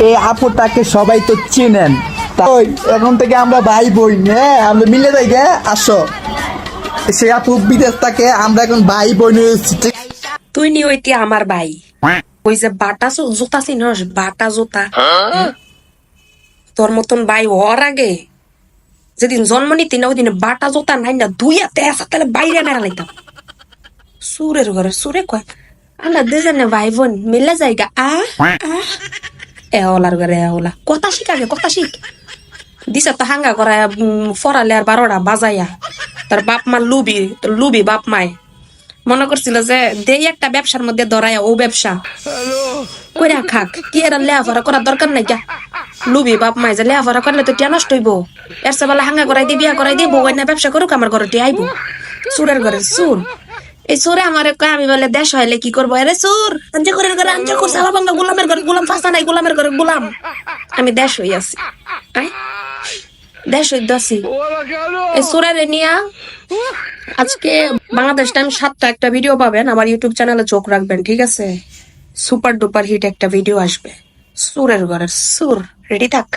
এই আপুটাকে সবাই তো চিনেন। তা- ওই, এখন থেকে আমরা ভাই বোন হ্যাঁ আমরা মিলে যাই গে আসো। সে আপু বিদেশ থাকে আমরা এখন ভাই বোন হয়েছি তুই নি ওইটি আমার ভাই। ওই যে বাটা জোতা চিনস বাটা জোতা? তোর মতন ভাই হওয়ার আগে যেদিন জন্ম নিতি না ওই দিন বাটা জোতা নাই না দুই হাতে আসা তাহলে বাইরে মেরা লাইতাম। সুরের ঘরে সুরে কয় আমরা দুজনে ভাই বোন মিলে যাইগা। আ আ এ ওলার ঘরে এ ওলা কথা শিখ আগে কথা শিখ দিছে তো হাঙ্গা উম, ফরালে আর বারোটা বাজাইয়া তার বাপ মা লুবি লুবি বাপ মায় মনে করছিল যে দেই একটা ব্যবসার মধ্যে ধরায় ও ব্যবসা কইরা খাক কি এরা লেহাফারা করার দরকার নাই কা লুবি বাপ মাই যে লেহাফারা করলে তো টিয়া নষ্ট হইব এর সে বেলা হাঙ্গা করাই দিয়ে বিয়া করাই দিয়ে বউ না ব্যবসা করুক আমার ঘরে টিয়া আইব সুরের ঘরে সুর এই সুরে আমার কয়, আমি বলে, দেশ হইলে কি করব? সুর আঞ্জা করে বাংলা গোলামের ঘরে, গোলাম ফাঁসা নাই, গোলামের ঘরে, গোলাম। আমি দেশ হই আছি দেশ এই সুরের নিয়া আজকে বাংলাদেশ টাইম সাতটা একটা ভিডিও পাবেন, আমার ইউটিউব চ্যানেলে চোখ রাখবেন, ঠিক আছে? সুপার ডুপার হিট একটা ভিডিও আসবে। সুরের ঘরের সুর রেডি থাক।